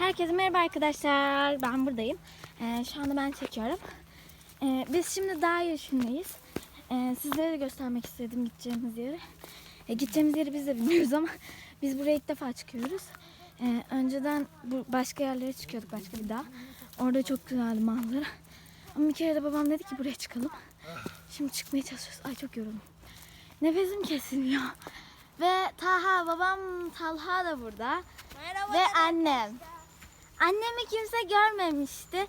Herkese merhaba arkadaşlar. Ben buradayım. Ee, şu anda ben çekiyorum. Ee, biz şimdi dağ yürüyüşündeyiz. Ee, sizlere de göstermek istedim gideceğimiz yeri. Ee, gideceğimiz yeri biz de bilmiyoruz ama biz buraya ilk defa çıkıyoruz. Ee, önceden bu başka yerlere çıkıyorduk başka bir dağ. Orada çok güzeldi manzara. Ama bir kere de babam dedi ki buraya çıkalım. Şimdi çıkmaya çalışıyoruz. Ay çok yoruldum. Nefesim kesiliyor. Ve Taha babam Talha da burada. Merhaba. Ve annem. Annemi kimse görmemişti.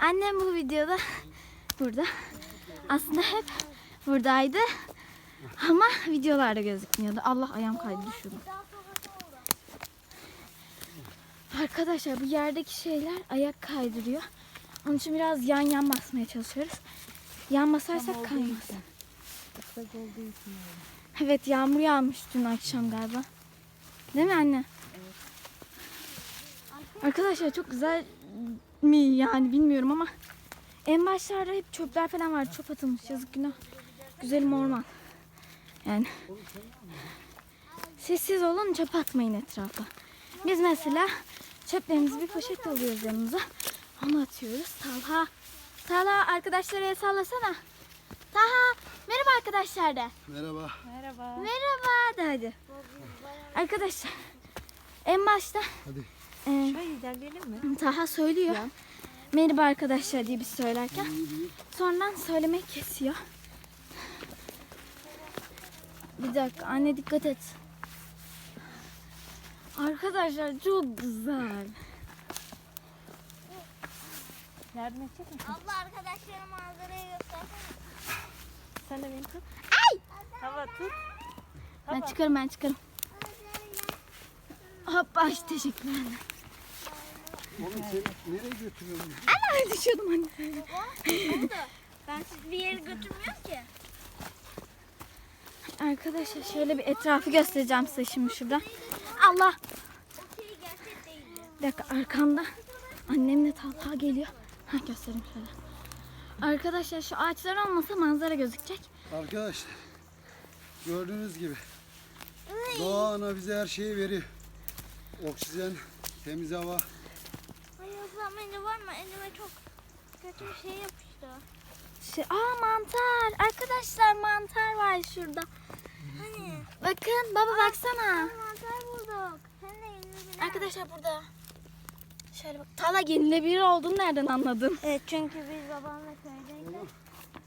Annem bu videoda burada. Aslında hep buradaydı. Ama videolarda gözükmüyordu. Allah ayağım kaydı düşürdüm. Arkadaşlar bu yerdeki şeyler ayak kaydırıyor. Onun için biraz yan yan basmaya çalışıyoruz. Yan basarsak kaymaz. Evet yağmur yağmış dün akşam galiba. Değil mi anne? Arkadaşlar çok güzel mi yani bilmiyorum ama en başlarda hep çöpler falan vardı. Çöp atılmış yazık günah. Güzelim orman. Yani sessiz olun çöp atmayın etrafa. Biz mesela çöplerimizi bir poşet alıyoruz yanımıza. Onu atıyoruz. Talha. Talha arkadaşlara el sallasana. Taha merhaba arkadaşlar de. Merhaba. Merhaba. Merhaba de hadi. Arkadaşlar en başta Hadi. E, Şöyle ilerleyelim mi? Taha söylüyor. Merhaba arkadaşlar diye biz söylerken. Sonradan söylemeyi kesiyor. Bir dakika anne dikkat et. Arkadaşlar çok güzel. Yardım edecek misin? Abla arkadaşlarım manzarayı göstersene. Sen de beni tut. Hava tut. Ben çıkarım ben çıkarım. Hoppa ay, teşekkürler. Oğlum sen nereye götürüyorsun? Ay düşüyordum anne. Ben sizi bir yere götürmüyorum ki. Arkadaşlar şöyle bir etrafı göstereceğim size şimdi şuradan. Allah. O gerçek değil. Bir dakika arkamda annemle Talha geliyor. Ha göstereyim şöyle. Arkadaşlar şu ağaçlar olmasa manzara gözükecek. Arkadaşlar gördüğünüz gibi doğa ana bize her şeyi veriyor. Oksijen, temiz hava. Ablam elini var mı? Elime çok kötü bir şey yapıştı. Şey, aa mantar. Arkadaşlar mantar var şurada. Hani? Bakın baba baksana. Mantar bulduk. Sen de elini bile. Arkadaşlar burada. Şöyle bak. Talha yenilebilir olduğunu nereden anladın? Evet çünkü biz babamla köydeydik.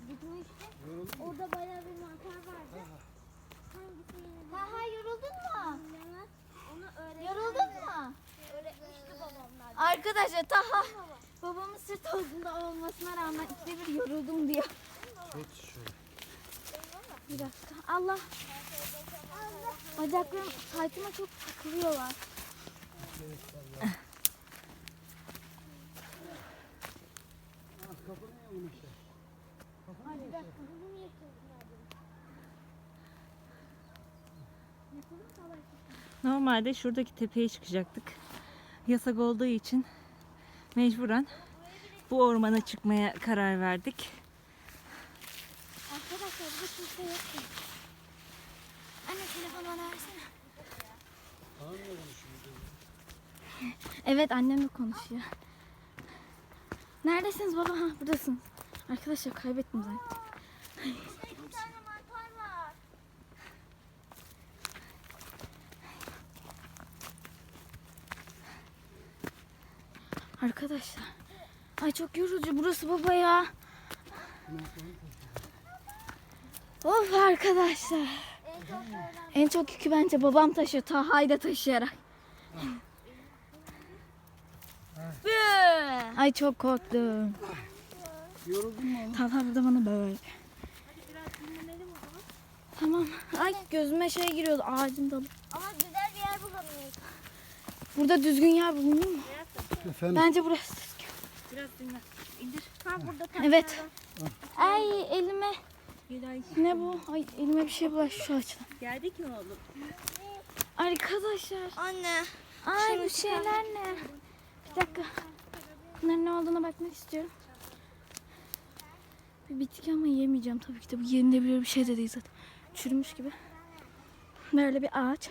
Gitmiştik. Orada bayağı bir mantar vardı. Hangisi yeni? Ha ha yoruldun mu? Evet. Onu öğretmen Yoruldun mu? öğretmişti babamlar. Arkadaşlar Taha babamın sırt altında olmasına rağmen ikide bir yoruldum diyor. Tut şöyle. Bir dakika. Allah. Bacaklarım saytıma çok takılıyorlar. Normalde şuradaki tepeye çıkacaktık. Yasak olduğu için mecburen bu ormana çıkmaya karar verdik. Arkadaşlar burada kimse yok. ki. Anne telefonu bana versene. Evet annemle konuşuyor. Neredesiniz baba? Ha buradasınız. Arkadaşlar kaybettim zaten. Bir tane mantar var. Arkadaşlar. Ay çok yorucu burası baba ya. Of arkadaşlar. En çok yükü bence babam taşıyor. Taha'yı da taşıyarak. Ay çok korktum. Yoruldun mu? Talha burada bana böyle. Tamam. Ay gözüme şey giriyordu ağacın dalı. Ama güzel bir yer bulamıyoruz. Burada düzgün yer bulunur mu? Efendim Bence burası. Biraz dinle. İndir. Ha burada Evet. Ay elime Gülay. ne bu? Ay elime bir şey bulaştı şu açıdan. Geldik mi oğlum? Arkadaşlar. Anne. Ay bu şeyler ne? Bir dakika. Bunların ne olduğuna bakmak istiyorum. Bir bitki ama yemeyeceğim tabii ki de. Bu yenilebilir bir şey de değil zaten. Çürümüş gibi. Böyle bir ağaç.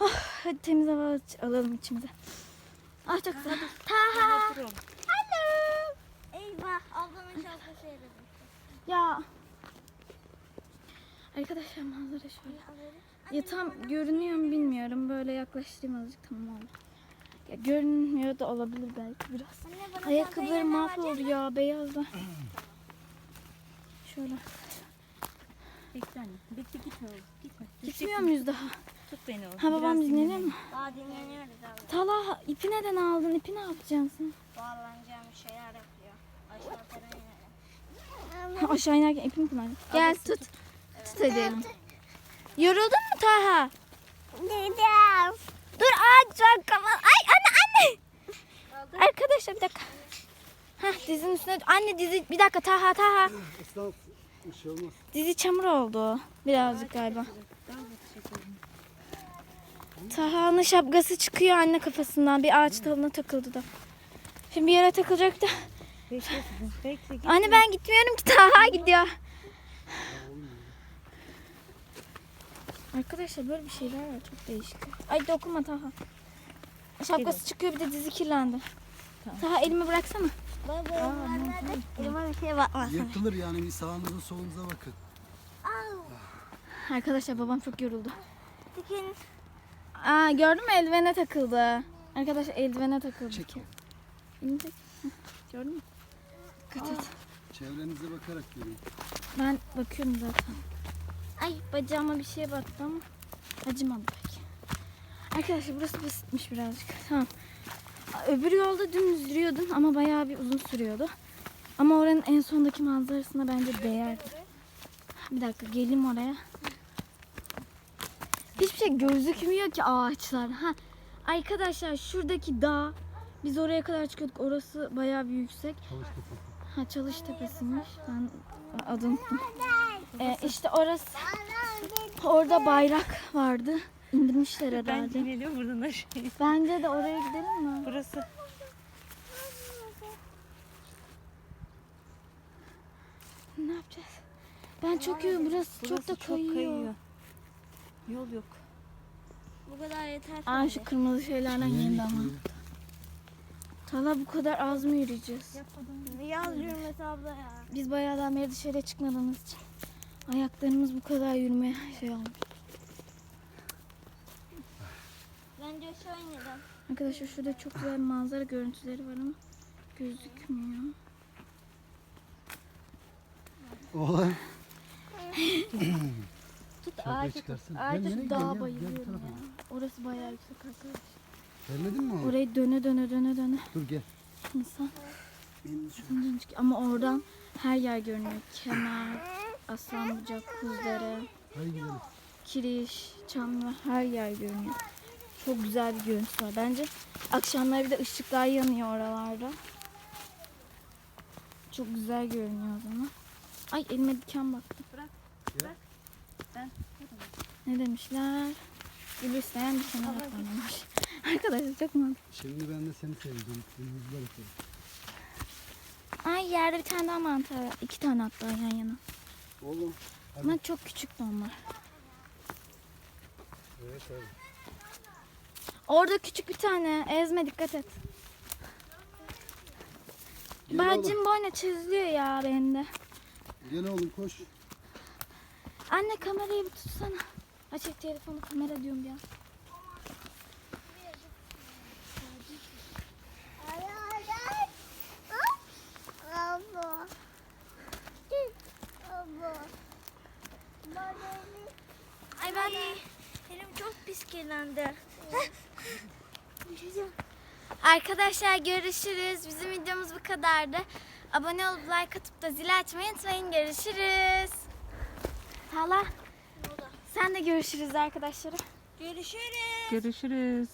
Oh, hadi temiz hava alalım içimize. Ah çok güzel. Taha. Hello. Eyvah ablamın şapkası yere düştü. Ya. Arkadaşlar manzara şöyle. Ya tam görünüyor mu bilmiyorum. Böyle yaklaştırayım azıcık tamam oldu. Ya görünmüyor da olabilir belki biraz. Ayakkabılarım mahvoldu ya beyazda. Şöyle. Anne. Bekle gitme. Gitme. Gitmiyor muyuz daha? Tut beni oğlum. Ha babam Biraz dinleniyor dinlenelim. mu? Daha dinleniyoruz abi. Tala ipi neden aldın? İpi ne yapacaksın sen? Bağlanacağım şeyler yapıyor. Aşağı falan inelim. Ha, aşağı inerken ipimi mi kullanacaksın? Gel tut. Tut edelim. Yoruldun mu Taha? Dedem. Dur ağaç var kafa. Ay anne anne. Arkadaşlar bir dakika. Hah dizinin üstüne. Anne dizi bir dakika Taha Taha. Bir şey olmaz. Dizi çamur oldu. Birazcık galiba. Taha'nın şapkası çıkıyor anne kafasından. Bir ağaç dalına takıldı da. Şimdi bir yere takılacak da. Anne ben gitmiyorum ki Taha gidiyor. Arkadaşlar böyle bir şeyler var çok değişik. Ay dokunma Taha. Şapkası çıkıyor bir de dizi kirlendi. Taha elimi bıraksana. Baba bir şey. Yırtılır yani bir sağınıza solunuza bakın. Arkadaşlar babam çok yoruldu. Dikin. Aa gördün mü eldivene takıldı. Arkadaşlar eldivene takıldı. Çek. Elini çek. Gördün mü? Dikkat et. Çevrenize bakarak görün. Ben bakıyorum zaten. Ay bacağıma bir şey battı ama acımadı pek. Arkadaşlar burası basitmiş birazcık. Tamam. Öbür yolda dümdüz yürüyordun ama bayağı bir uzun sürüyordu. Ama oranın en sondaki manzarasına bence değerdi. Bir dakika geleyim oraya. Hiçbir şey gözükmüyor ki ağaçlar. Ha, arkadaşlar şuradaki dağ biz oraya kadar çıkıyorduk. Orası bayağı bir yüksek. Ha Çalış Tepesi'ymiş. Ben adını. Ee, işte orası. Orada bayrak vardı. İndirmişler Ben herhalde. geliyor buradan aşağı. Bence de oraya gidelim mi? Burası. Ne yapacağız? Ben çok iyi. Burası, çok Burası da kayıyor. Yol yok. Bu kadar yeter. Aa şu kırmızı şeylerden Niye geldi ama. Tala bu kadar az mı yürüyeceğiz? Yaz yürümesi abla ya. Biz bayağıdan beri dışarıya çıkmadığımız için ayaklarımız bu kadar yürümeye şey olmuş. Bence şu oynayalım. Arkadaşlar şurada çok güzel manzara görüntüleri var ama gözükmüyor. Oğlan. Tut Gel, nereye şu gidiyorsun? dağa bayılıyorum ya. Orası bayağı yüksek arkadaşlar. Gelmedin mi oğlum? Orayı döne döne döne döne Dur gel. insan. Ama oradan her yer görünüyor. Kemer, Aslanbucak, Kuzdere, Hadi gidelim. Kiriş, Çamlı her yer görünüyor. Çok güzel bir görüntüsü var. Bence akşamları bir de ışıklar yanıyor oralarda. Çok güzel görünüyor o zaman. Ay elime diken baktı. Bırak, bırak. Ben- Ne demişler? Gül isteyen dikene bakmamış. Arkadaşlar çok mantıklı. Şimdi ben de seni seveceğim. Yıldızlar istedim. Ay yerde bir tane daha mantar var. İki tane hatta yan yana. Oğlum. Ama çok küçük de onlar. Evet abi. Orada küçük bir tane. Ezme dikkat et. Gel oğlum. Bacım boyuna çiziliyor ya bende. Gel oğlum koş. Anne kamerayı bir tutsana. Açık telefonu kamera diyorum ya. Ay ben elim çok pis kirlendi. Arkadaşlar görüşürüz. Bizim videomuz bu kadardı. Abone olup like atıp da zil açmayı unutmayın. Görüşürüz. Hala sen de görüşürüz arkadaşlar. Görüşürüz. Görüşürüz.